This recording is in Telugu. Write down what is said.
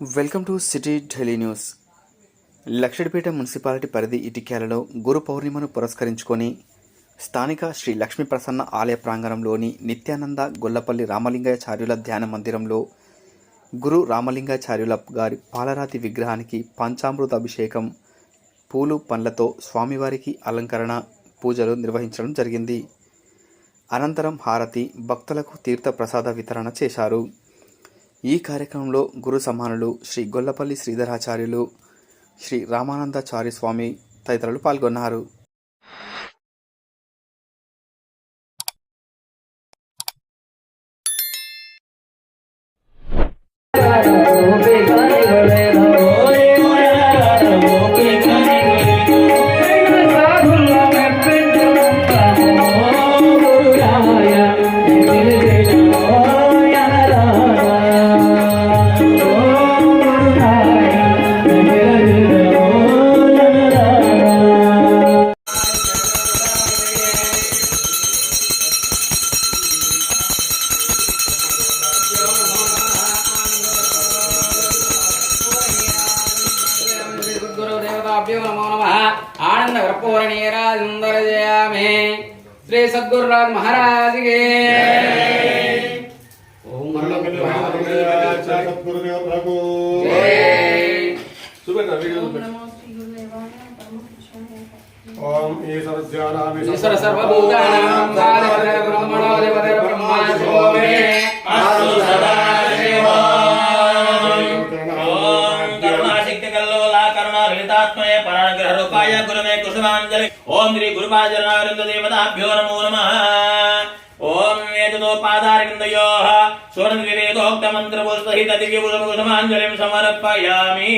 Welcome to city Delhi news. Luxettipet municipality పరిధి ఇటిక్యాలలో గురు పౌర్ణిమను పురస్కరించుకొని స్థానిక శ్రీ లక్ష్మీ ప్రసన్న ఆలయ ప్రాంగణంలోని నిత్యానంద గొల్లపల్లి రామలింగాచార్యుల ధ్యాన మందిరంలో గురు రామలింగాచార్యుల గారి పాలరాతి విగ్రహానికి పంచామృత అభిషేకం పూలు పండ్లతో స్వామివారికి అలంకరణ పూజలు నిర్వహించడం జరిగింది. అనంతరం హారతి భక్తులకు తీర్థ ప్రసాద వితరణ చేశారు. ఈ కార్యక్రమంలో గురు సమానులు శ్రీ గొల్లపల్లి శ్రీధరాచార్యులు శ్రీ రామానందాచార్య స్వామి తదితరులు పాల్గొన్నారు. गुरुदेवताभ्यो नमो नमः। आनंद कर्पूरणीरा सुंदर जयामे श्री सद्गुरुराज महाराज के ओम सद्गुरुदेव प्रभु सुबह का वीडियो ओम ईश्वर सर्वभूतानां ब्रह्मणो देवतेर्ब्रह्म లలితాత్మనే రూపాయ గురుమే కుసుమాంజలి ఓం శ్రీ గురుపాచరణావృంద దేవతాభ్యో నమో నమః. ఓం వేదతో పాదారవిందయో సువర్ణ వివేదోక్త మంత్ర పుస్తహిత దివ్య కుసుమాంజలిం సమర్పయామి.